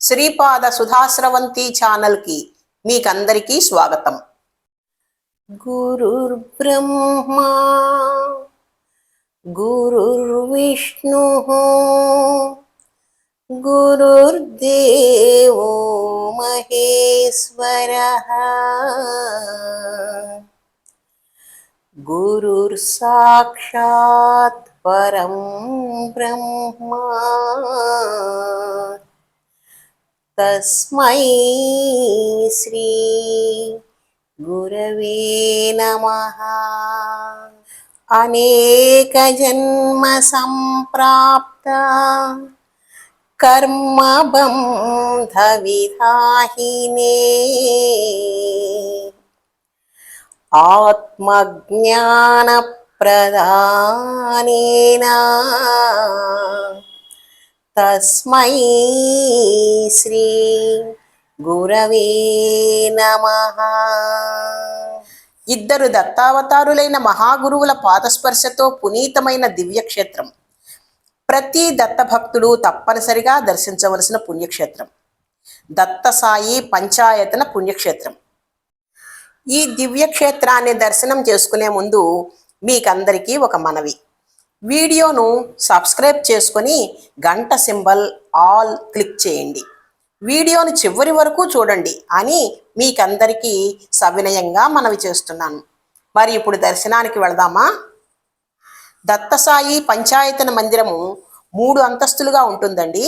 శ్రీపాద సుధాశ్రవంతి ఛానల్కి మీకందరికీ స్వాగతం. గురుర్బ్రహ్మా గురుర్విష్ణు గురుర్దేవో మహేశ్వర. గురుర్సాక్షాత్ పరం బ్రహ్మా. తస్మై శ్రీ గురవే నమ అనేక జన్మ సంప్రాప్త కర్మబంధ విధాహినే ఆత్మజ్ఞాన ప్రదానేనా తస్మై శ్రీ గురవే నమ. ఇద్దరు దత్తావతారులైన మహాగురువుల పాదస్పర్శతో పునీతమైన దివ్యక్షేత్రం. ప్రతి దత్తభక్తుడు తప్పనిసరిగా దర్శించవలసిన పుణ్యక్షేత్రం. దత్తసాయి పంచాయతన పుణ్యక్షేత్రం. ఈ దివ్యక్షేత్రాన్ని దర్శనం చేసుకునే ముందు మీకందరికీ ఒక మనవి. వీడియోను సబ్స్క్రైబ్ చేసుకొని గంట సింబల్ ఆల్ క్లిక్ చేయండి. వీడియోను చివరి వరకు చూడండి అని మీకందరికీ సవినయంగా మనవి చేస్తున్నాను. మరి ఇప్పుడు దర్శనానికి వెళదామా? దత్తసాయి పంచాయతన మందిరము మూడు అంతస్తులుగా ఉంటుందండి.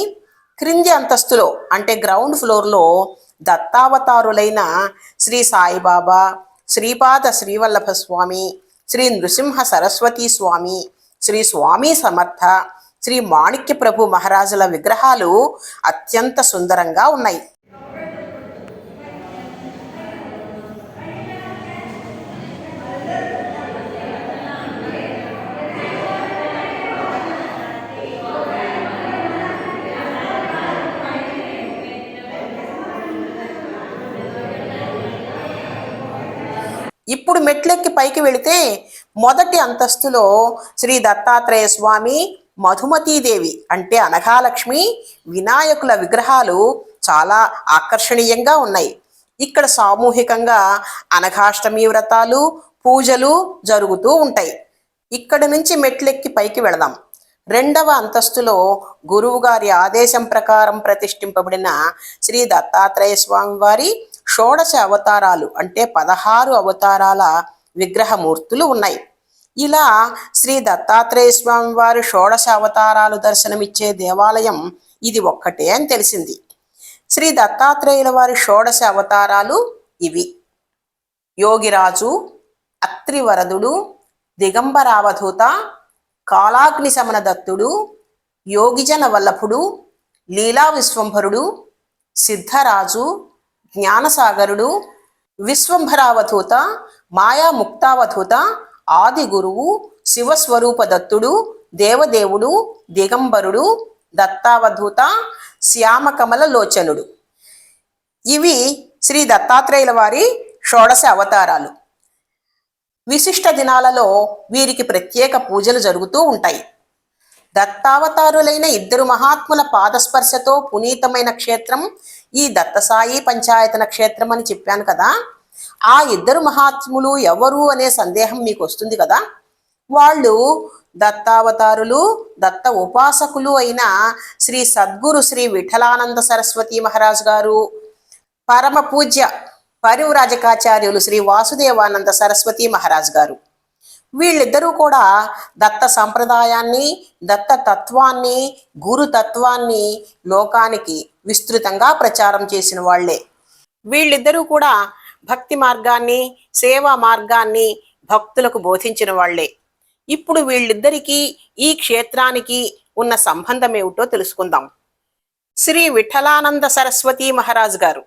క్రింది అంతస్తులో అంటే గ్రౌండ్ ఫ్లోర్లో దత్తావతారులైన శ్రీ సాయిబాబా శ్రీపాద శ్రీవల్లభ స్వామి శ్రీ నృసింహ సరస్వతీ స్వామి శ్రీ స్వామి సమర్థ శ్రీ మాణిక్య ప్రభు మహారాజుల విగ్రహాలు అత్యంత సుందరంగా ఉన్నాయి. ఇప్పుడు మెట్లెక్కి పైకి వెళితే మొదటి అంతస్తులో శ్రీ దత్తాత్రేయ స్వామి మధుమతీదేవి అంటే అనఘాలక్ష్మి వినాయకుల విగ్రహాలు చాలా ఆకర్షణీయంగా ఉన్నాయి. ఇక్కడ సామూహికంగా అనఘాష్టమి వ్రతాలు పూజలు జరుగుతూ ఉంటాయి. ఇక్కడ నుంచి మెట్లెక్కి పైకి వెళదాం. రెండవ అంతస్తులో గురువుగారి ఆదేశం ప్రకారం ప్రతిష్ఠింపబడిన శ్రీ దత్తాత్రేయ స్వామి వారి షోడశ అవతారాలు అంటే పదహారు అవతారాల విగ్రహమూర్తులు ఉన్నాయి. ఇలా శ్రీ దత్తాత్రేయ స్వామి వారి షోడశ అవతారాలు దర్శనమిచ్చే దేవాలయం ఇది ఒక్కటే అని తెలిసింది. శ్రీ దత్తాత్రేయుల వారి షోడశ అవతారాలు ఇవి. యోగిరాజు అత్రివరదుడు దిగంబరావధూత కాలాగ్ని శమన దత్తుడు యోగిజన వల్లభుడు లీలా విశ్వంభరుడు సిద్ధరాజు జ్ఞానసాగరుడు విశ్వంభరావధూత మాయాముక్తావధూత ఆది గురువు శివస్వరూప దత్తుడు దేవదేవుడు దిగంబరుడు దత్తావధూత శ్యామకమల లోచనుడు ఇవి శ్రీ దత్తాత్రేయుల వారి షోడశ అవతారాలు. విశిష్ట దినాలలో వీరికి ప్రత్యేక పూజలు జరుగుతూ ఉంటాయి. దత్తావతారులైన ఇద్దరు మహాత్ముల పాదస్పర్శతో పునీతమైన క్షేత్రం ఈ దత్తసాయి పంచాయతన క్షేత్రం అని చెప్పాను కదా. ఆ ఇద్దరు మహాత్ములు ఎవరు అనే సందేహం మీకు వస్తుంది కదా. వాళ్ళు దత్తావతారులు దత్త ఉపాసకులు అయిన శ్రీ సద్గురు శ్రీ విఠలానంద సరస్వతి మహారాజ్ గారు పరమ పూజ్య పరివ్రాజకాచార్యులు శ్రీ వాసుదేవానంద సరస్వతి మహారాజ్ గారు. వీళ్ళిద్దరూ కూడా దత్త సంప్రదాయాన్ని దత్త తత్వాన్ని గురు తత్వాన్ని లోకానికి విస్తృతంగా ప్రచారం చేసిన వాళ్ళే వీళ్ళిద్దరూ కూడా భక్తి మార్గాన్ని సేవా మార్గాన్ని భక్తులకు బోధించిన వాళ్ళే ఇప్పుడు వీళ్ళిద్దరికీ ఈ క్షేత్రానికి ఉన్న సంబంధం ఏమిటో తెలుసుకుందాం. శ్రీ విఠలానంద సరస్వతి మహారాజ్ గారు.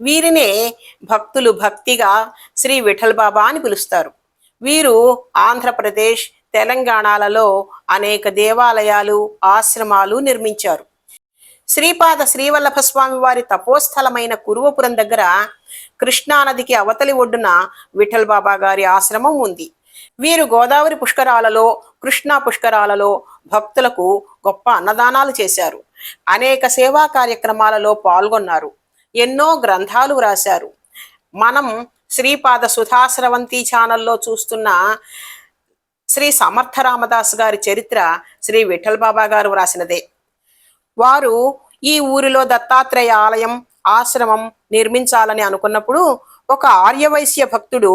వీరినే భక్తులు భక్తిగా శ్రీ విఠల్ బాబా అని పిలుస్తారు. వీరు ఆంధ్రప్రదేశ్ తెలంగాణలలో అనేక దేవాలయాలు ఆశ్రమాలు నిర్మించారు. శ్రీపాద శ్రీవల్లభ స్వామి వారి తపోస్థలమైన కురువపురం దగ్గర కృష్ణానదికి అవతలి ఒడ్డున విఠల్ బాబా గారి ఆశ్రమం ఉంది. వీరు గోదావరి పుష్కరాలలో కృష్ణా పుష్కరాలలో భక్తులకు గొప్ప అన్నదానాలు చేశారు. అనేక సేవా కార్యక్రమాలలో పాల్గొన్నారు. ఎన్నో గ్రంథాలు వ్రాశారు. మనం శ్రీపాద సుధాశ్రవంతి ఛానల్లో చూస్తున్న శ్రీ సమర్థ రామదాస్ గారి చరిత్ర శ్రీ విఠల్ బాబా గారు వ్రాసినదే. వారు ఈ ఊరిలో దత్తాత్రేయ ఆలయం ఆశ్రమం నిర్మించాలని అనుకున్నప్పుడు ఒక ఆర్యవైశ్య భక్తుడు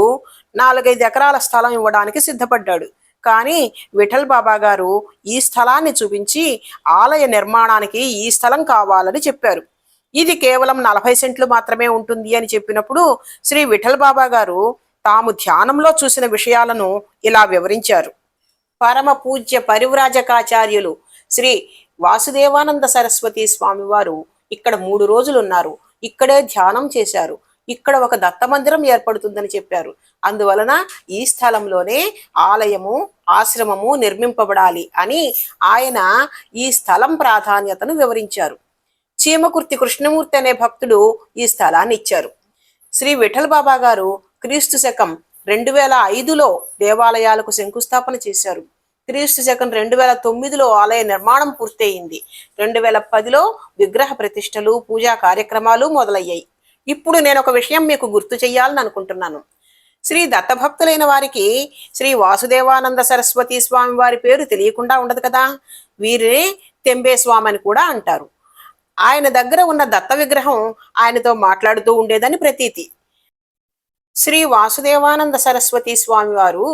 నాలుగైదు ఎకరాల స్థలం ఇవ్వడానికి సిద్ధపడ్డాడు. కానీ విఠల్ బాబా గారు ఈ స్థలాన్ని చూపించి ఆలయ నిర్మాణానికి ఈ స్థలం కావాలని చెప్పారు. ఇది కేవలం నలభై సెంట్లు మాత్రమే ఉంటుంది అని చెప్పినప్పుడు శ్రీ విఠల్ బాబా గారు తాము ధ్యానంలో చూసిన విషయాలను ఇలా వివరించారు. పరమ పూజ్య పరివ్రాజకాచార్యులు శ్రీ వాసుదేవానంద సరస్వతి స్వామివారు ఇక్కడ మూడు రోజులు ఉన్నారు ఇక్కడే ధ్యానం చేశారు. ఇక్కడ ఒక దత్త మందిరం ఏర్పడుతుందని చెప్పారు. అందువలన ఈ స్థలంలోనే ఆలయము ఆశ్రమము నిర్మింపబడాలి అని ఆయన ఈ స్థలం ప్రాధాన్యతను వివరించారు. చీమకుర్తి కృష్ణమూర్తి అనే భక్తుడు ఈ స్థలాన్ని ఇచ్చారు. శ్రీ విఠల్ బాబా గారు క్రీస్తు శకం రెండు వేల ఐదులో దేవాలయాలకు శంకుస్థాపన చేశారు. క్రీస్తు శకం రెండు వేల తొమ్మిదిలో ఆలయ నిర్మాణం పూర్తయింది. రెండు వేల పదిలో విగ్రహ ప్రతిష్టలు పూజా కార్యక్రమాలు మొదలయ్యాయి. ఇప్పుడు నేను ఒక విషయం మీకు గుర్తు చేయాలని అనుకుంటున్నాను. శ్రీ దత్తభక్తులైన వారికి శ్రీ వాసుదేవానంద సరస్వతి స్వామి వారి పేరు తెలియకుండా ఉండదు కదా? వీరిని తెంబే స్వామి అని కూడా అంటారు. ఆయన దగ్గర ఉన్న దత్త విగ్రహం ఆయనతో మాట్లాడుతూ ఉండేదని ప్రతీతి. శ్రీ వాసుదేవానంద సరస్వతి స్వామివారు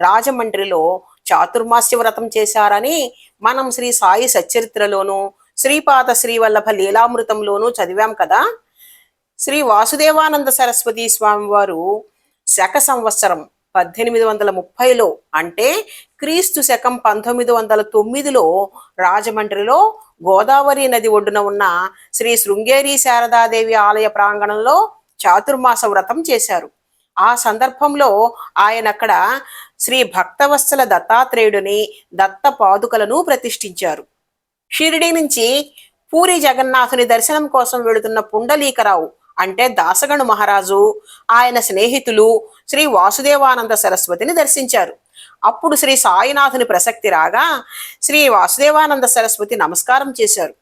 రాజమండ్రిలో చాతుర్మాస్య వ్రతం చేశారని మనం శ్రీ సాయి సచ్చరిత్రలోను శ్రీపాత శ్రీవల్లభ లీలామృతంలోనూ చదివాం కదా. శ్రీ వాసుదేవానంద సరస్వతి స్వామివారు శక సంవత్సరం పద్దెనిమిది వందల ముప్పైలో అంటే క్రీస్తు శకం పంతొమ్మిది వందల తొమ్మిదిలో రాజమండ్రిలో గోదావరి నది ఒడ్డున ఉన్న శ్రీ శృంగేరి శారదాదేవి ఆలయ ప్రాంగణంలో చాతుర్మాస వ్రతం చేశారు. ఆ సందర్భంలో ఆయన అక్కడ శ్రీ భక్తవత్సల దత్తాత్రేయుడిని దత్త పాదుకలను ప్రతిష్ఠించారు. షిరిడి నుంచి పూరి జగన్నాథుని దర్శనం కోసం వెళుతున్న పుండలీకరావు అంటే దాసగణు మహారాజు ఆయన స్నేహితులు శ్రీ వాసుదేవానంద సరస్వతిని దర్శించారు. అప్పుడు శ్రీ సాయినాథుని ప్రసక్తి రాగా శ్రీ వాసుదేవానంద సరస్వతి నమస్కారం చేశారు.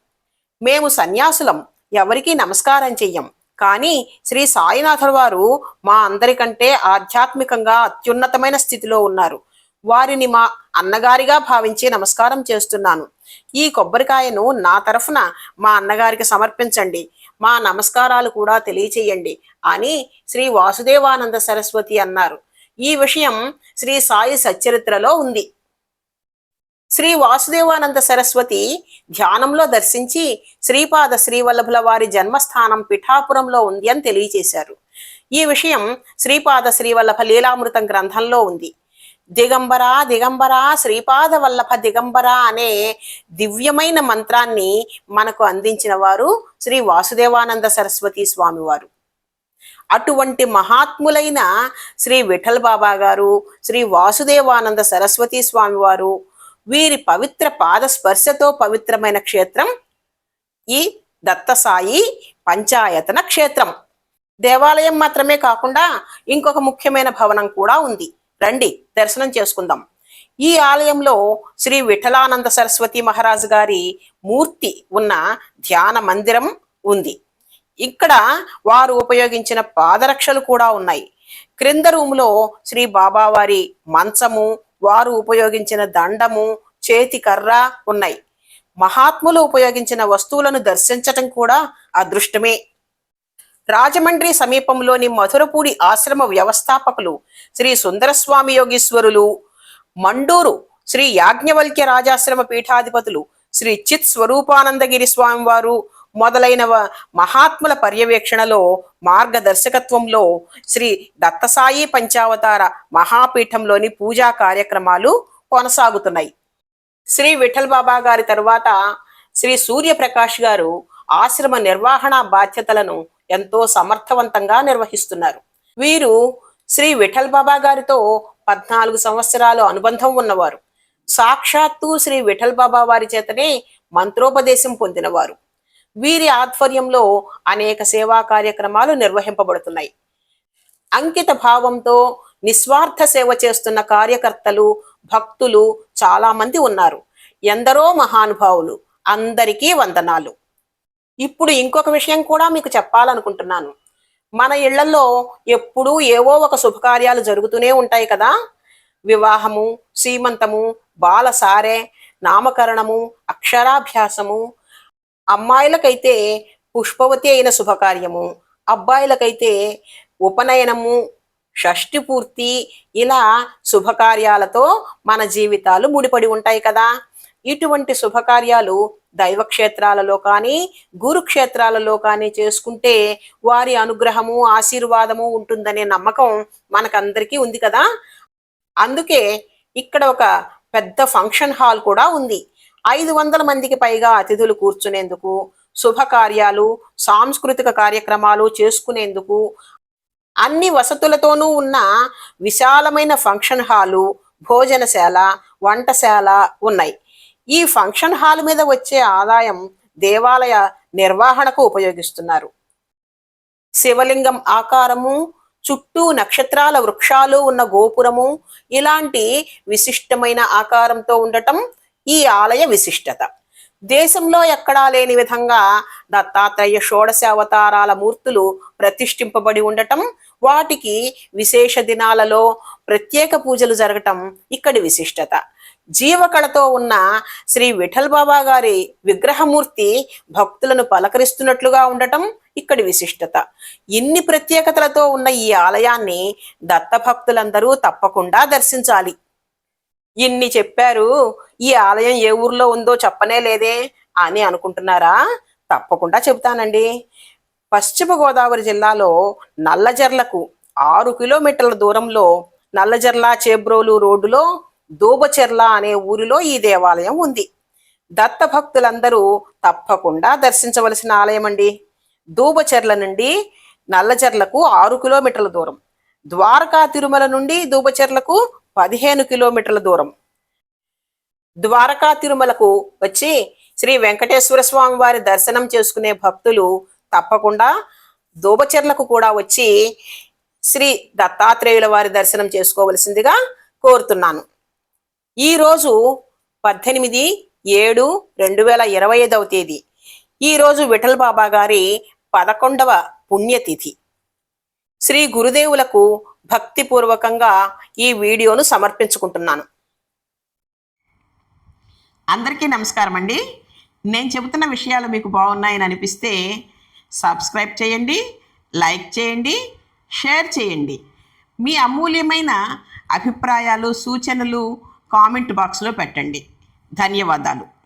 మేము సన్యాసులం ఎవరికీ నమస్కారం చెయ్యం. కానీ శ్రీ సాయినాథుల వారు మా అందరికంటే ఆధ్యాత్మికంగా అత్యున్నతమైన స్థితిలో ఉన్నారు. వారిని మా అన్నగారిగా భావించి నమస్కారం చేస్తున్నాను. ఈ కొబ్బరికాయను నా తరఫున మా అన్నగారికి సమర్పించండి. మా నమస్కారాలు కూడా తెలియచేయండి అని శ్రీ వాసుదేవానంద సరస్వతి అన్నారు. ఈ విషయం శ్రీ సాయి సచ్చరిత్రలో ఉంది. శ్రీ వాసుదేవానంద సరస్వతి ధ్యానంలో దర్శించి శ్రీపాద శ్రీవల్లభుల వారి జన్మస్థానం పిఠాపురంలో ఉంది అని తెలియచేశారు. ఈ విషయం శ్రీపాద శ్రీవల్లభ లీలామృతం గ్రంథంలో ఉంది. దిగంబర దిగంబర శ్రీపాద వల్లభ దిగంబర అనే దివ్యమైన మంత్రాన్ని మనకు అందించిన వారు శ్రీ వాసుదేవానంద సరస్వతి స్వామివారు. అటువంటి మహాత్ములైన శ్రీ విఠల్ బాబా గారు శ్రీ వాసుదేవానంద సరస్వతి స్వామివారు వీరి పవిత్ర పాద స్పర్శతో పవిత్రమైన క్షేత్రం ఈ దత్తసాయి పంచాయతన క్షేత్రం. దేవాలయం మాత్రమే కాకుండా ఇంకొక ముఖ్యమైన భవనం కూడా ఉంది. రండి దర్శనం చేసుకుందాం. ఈ ఆలయంలో శ్రీ విఠలానంద సరస్వతి మహారాజు గారి మూర్తి ఉన్న ధ్యాన మందిరం ఉంది. ఇక్కడ వారు ఉపయోగించిన పాదరక్షలు కూడా ఉన్నాయి. క్రింద రూములో శ్రీ బాబావారి మంచము వారు ఉపయోగించిన దండము చేతి కర్ర ఉన్నాయి. మహాత్ములు ఉపయోగించిన వస్తువులను దర్శించటం కూడా అదృష్టమే. రాజమండ్రి సమీపంలోని మధురపూడి ఆశ్రమ వ్యవస్థాపకులు శ్రీ సుందరస్వామి యోగీశ్వరులు మండూరు శ్రీ యాజ్ఞవల్క్య రాజాశ్రమ పీఠాధిపతులు శ్రీ చిత్ స్వరూపానందగిరి స్వామివారు మొదలైన మహాత్ముల పర్యవేక్షణలో మార్గదర్శకత్వంలో శ్రీ దత్తసాయి పంచావతార మహాపీఠంలోని పూజా కార్యక్రమాలు కొనసాగుతున్నాయి. శ్రీ విఠల్ బాబా గారి తరువాత శ్రీ సూర్యప్రకాష్ గారు ఆశ్రమ నిర్వహణ బాధ్యతలను ఎంతో సమర్థవంతంగా నిర్వహిస్తున్నారు. వీరు శ్రీ విఠల్ బాబా గారితో పద్నాలుగు సంవత్సరాలు అనుబంధం ఉన్నవారు. సాక్షాత్తు శ్రీ విఠల్ బాబా వారి చేతనే మంత్రోపదేశం పొందినవారు. వీరి ఆధ్వర్యంలో అనేక సేవా కార్యక్రమాలు నిర్వహింపబడుతున్నాయి. అంకిత భావంతో నిస్వార్థ సేవ చేస్తున్న కార్యకర్తలు భక్తులు చాలామంది ఉన్నారు. ఎందరో మహానుభావులు అందరికీ వందనాలు. ఇప్పుడు ఇంకొక విషయం కూడా మీకు చెప్పాలనుకుంటున్నాను. మన ఇళ్ళలో ఎప్పుడూ ఏవో ఒక శుభకార్యాలు జరుగుతూనే ఉంటాయి కదా? వివాహము సీమంతము బాలసారే నామకరణము అక్షరాభ్యాసము అమ్మాయిలకైతే పుష్పవతి అయిన శుభకార్యము అబ్బాయిలకైతే ఉపనయనము షష్టి పూర్తి ఇలా శుభకార్యాలతో మన జీవితాలు ముడిపడి ఉంటాయి కదా. ఇటువంటి శుభకార్యాలు దైవక్షేత్రాలలో కానీ గురుక్షేత్రాలలో కానీ చేసుకుంటే వారి అనుగ్రహము ఆశీర్వాదము ఉంటుందనే నమ్మకం మనకందరికీ ఉంది కదా. అందుకే ఇక్కడ ఒక పెద్ద ఫంక్షన్ హాల్ కూడా ఉంది. ఐదు వందల మందికి పైగా అతిథులు కూర్చునేందుకు శుభకార్యాలు సాంస్కృతిక కార్యక్రమాలు చేసుకునేందుకు అన్ని వసతులతోనూ ఉన్న విశాలమైన ఫంక్షన్ హాలు భోజనశాల వంటశాల ఉన్నాయి. ఈ ఫంక్షన్ హాల్ మీద వచ్చే ఆదాయం దేవాలయ నిర్వహణకు ఉపయోగిస్తున్నారు. శివలింగం ఆకారము చుట్టూ నక్షత్రాల వృక్షాలు ఉన్న గోపురము ఇలాంటి విశిష్టమైన ఆకారంతో ఉండటం ఈ ఆలయ విశిష్టత. దేశంలో ఎక్కడా లేని విధంగా దత్తాత్రేయ షోడశ అవతారాల మూర్తులు ప్రతిష్ఠింపబడి ఉండటం వాటికి విశేష దినాలలో ప్రత్యేక పూజలు జరగటం ఇక్కడి విశిష్టత. జీవకళతో ఉన్న శ్రీ విఠల్ బాబా గారి విగ్రహమూర్తి భక్తులను పలకరిస్తున్నట్లుగా ఉండటం ఇక్కడి విశిష్టత. ఇన్ని ప్రత్యేకతలతో ఉన్న ఈ ఆలయాన్ని దత్త భక్తులందరూ తప్పకుండా దర్శించాలి. ఇన్ని చెప్పారు ఈ ఆలయం ఏ ఊర్లో ఉందో చెప్పనే లేదే అని అనుకుంటున్నారా? తప్పకుండా చెబుతానండి. పశ్చిమ గోదావరి జిల్లాలో నల్లజర్లకు ఆరు కిలోమీటర్ల దూరంలో నల్లజర్ల చేబ్రోలు రోడ్డులో దూబచెర్ల అనే ఊరిలో ఈ దేవాలయం ఉంది. దత్త భక్తులందరూ తప్పకుండా దర్శించవలసిన ఆలయం అండి. దూబచెర్ల నుండి నల్లజర్లకు ఆరు కిలోమీటర్ల దూరం. ద్వారకా తిరుమల నుండి దూబచెర్లకు పదిహేను కిలోమీటర్ల దూరం. ద్వారకా తిరుమలకు వచ్చి శ్రీ వెంకటేశ్వర స్వామి వారి దర్శనం చేసుకునే భక్తులు తప్పకుండా దూబచెర్లకు కూడా వచ్చి శ్రీ దత్తాత్రేయుల వారి దర్శనం చేసుకోవలసిందిగా కోరుతున్నాను. ఈరోజు పద్దెనిమిది ఏడు రెండు వేల ఇరవై ఐదవ తేదీ. ఈరోజు విఠల్ బాబా గారి పదకొండవ పుణ్యతిథి. శ్రీ గురుదేవులకు భక్తిపూర్వకంగా ఈ వీడియోను సమర్పించుకుంటున్నాను. అందరికీ నమస్కారం అండి. నేను చెబుతున్న విషయాలు మీకు బాగున్నాయని అనిపిస్తే సబ్స్క్రైబ్ చేయండి లైక్ చేయండి షేర్ చేయండి. మీ అమూల్యమైన అభిప్రాయాలు సూచనలు కామెంట్ బాక్స్లో పెట్టండి. ధన్యవాదాలు.